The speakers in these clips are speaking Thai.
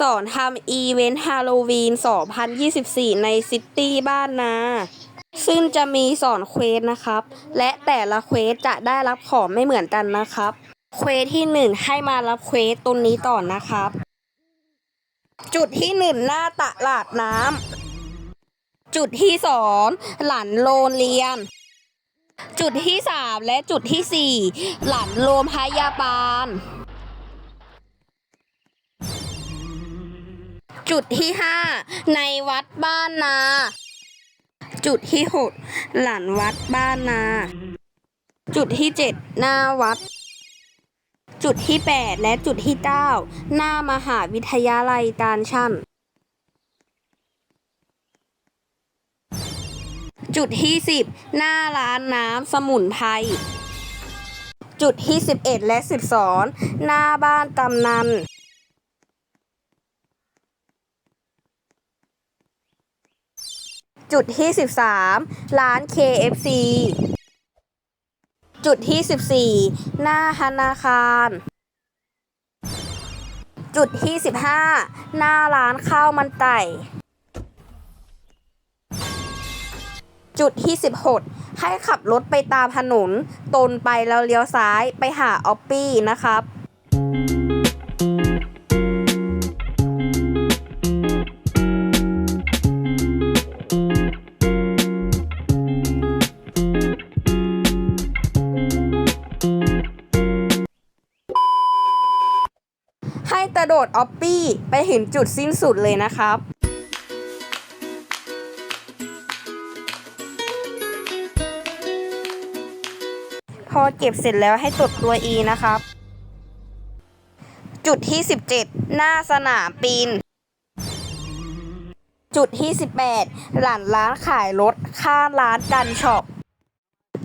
สอนทำอีเวนต์ฮาโลวีน 2024 ในซิตี้บ้านนา ซึ่งจะมีสอนเควสนะครับ และแต่ละเควสจะได้รับของไม่เหมือนกันนะครับ เควสที่หนึ่งให้มารับเควสตรงนี้ต่อนนะครับ จุดที่หนึ่งหน้าตลาดน้ำ จุดที่สองหลันโรงเรียน จุดที่สามและจุดที่สี่หลันโรงพยาบาล จุดที่ห้าในวัดบ้านนา จุดที่หกหลันวัดบ้านนา จุดที่เจ็ดหน้าวัด จุดที่แปดและจุดที่เก้าหน้ามหาวิทยาลัยการช่างจุดที่สิบหน้าร้านน้ำสมุนไพร จุดที่สิบเอ็ดและสิบสองหน้าบ้านกำนัน จุดที่ 13 ร้าน KFC จุดที่ 14 หน้าธนาคาร จุดที่ 15 หน้าร้านข้าวมันไก่ จุดที่ 16 ให้ขับรถไปตามถนน ตนไปแล้วเลี้ยวซ้ายไปหาออปปี้นะครับ ดดออปปี้ไปเห็นจุดสิ้นสุดเลยนะครับพอเก็บเสร็จแล้วให้ตดตัว E นะครับ จุดที่ 17 หน้าสนามปีน จุดที่ 18 หลันร้านขายรถข้างร้านกันช็อป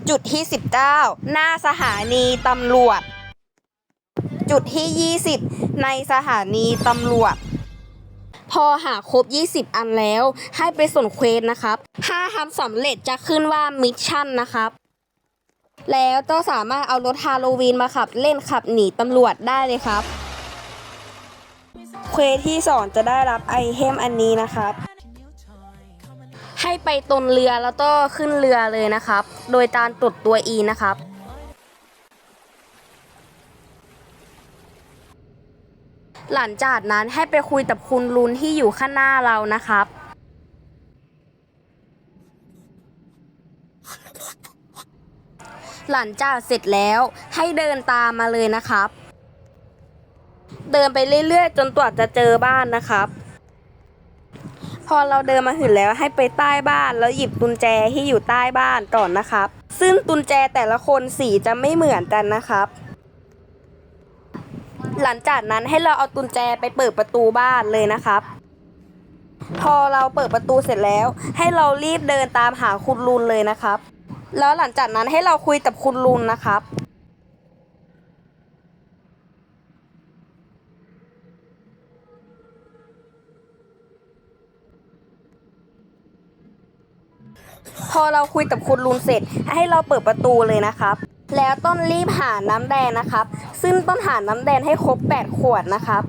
จุดที่ 19 หน้าสถานีตำรวจ จุดที่ 20 ในสถานีตำรวจ พอหาครบ 20 อันแล้ว ให้ไปส่งเควสนะครับ ถ้าทำสำเร็จจะขึ้นว่ามิชชั่นนะครับ แล้วก็สามารถเอารถฮาโลวีนมาขับ เล่นขับหนีตำรวจได้เลยครับ เควสที่ 2 จะได้รับไอเทมอันนี้นะครับให้ไปตนเรือแล้วก็ขึ้นเรือเลยนะครับ โดยการตดตัว E นะครับ หลังจากนั้นให้ไปคุยกับคุณลุนที่อยู่ข้างหน้าเรานะครับ หลังจากเสร็จแล้วให้เดินตามมาเลยนะครับ เดินไปเรื่อยๆ จนตรวจจะเจอบ้านนะครับ พอเราเดินมาถึงแล้วให้ไปใต้บ้านแล้วหยิบตุนแจที่อยู่ใต้บ้านก่อนนะครับ ซึ่งตุนแจแต่ละคนสีจะไม่เหมือนกันนะครับ หลังจากนั้นให้เราเอาตุนแจไปเปิดประตูบ้านเลยนะครับ พอเราเปิดประตูเสร็จแล้ว ให้เรารีบเดินตามหาคุณลุนเลยนะครับ แล้วหลังจากนั้นให้เราคุยกับคุณลุนนะครับพอเราคุยกับคุณลุนเสร็จให้เราเปิดประตูเลยนะครับ แล้วต้องรีบหาน้ำแดงนะครับ ซึ่งต้องหาน้ำแดงให้ครบ 8 ขวดนะครับ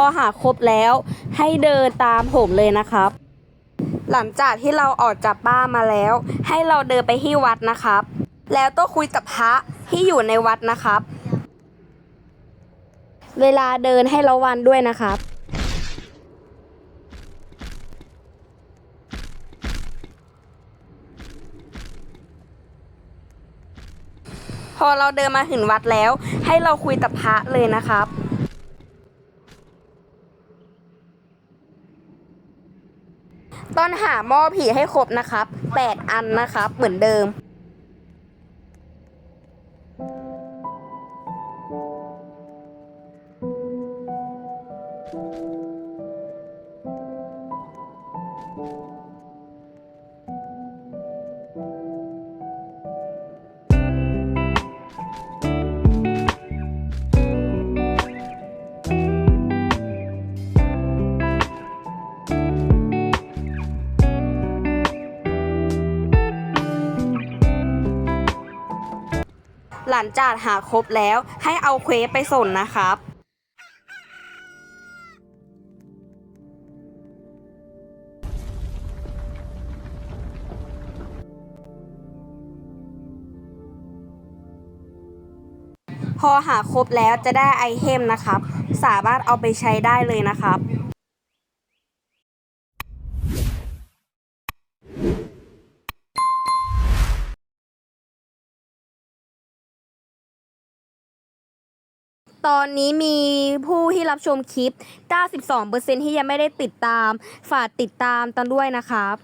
อหาครบแล้ว ให้เดินตามผมเลยนะครับ หลังจากที่เราออกจากบ้านมาแล้ว ให้เราเดินไปที่วัดนะครับ แล้วต้องคุยกับพระที่อยู่ในวัดนะครับ เวลาเดินให้ระวังด้วยนะครับพอเราเดินมาถึงวัดแล้ว ให้เราคุยกับพระเลยนะครับ ตอนอนหาหม้อผีให้ครบนะครับ 8 อันนะครับ เหมือนเดิม หลังจากหาครบแล้วให้เอาเควสไปส่งนะครับพอหาครบแล้วจะได้ไอเทมนะครับ สามารถเอาไปใช้ได้เลยนะครับ ตอนนี้มีผู้ที่รับชมคลิป 92%ที่ยังไม่ได้ติดตาม ฝากติดตามตันด้วยนะครับ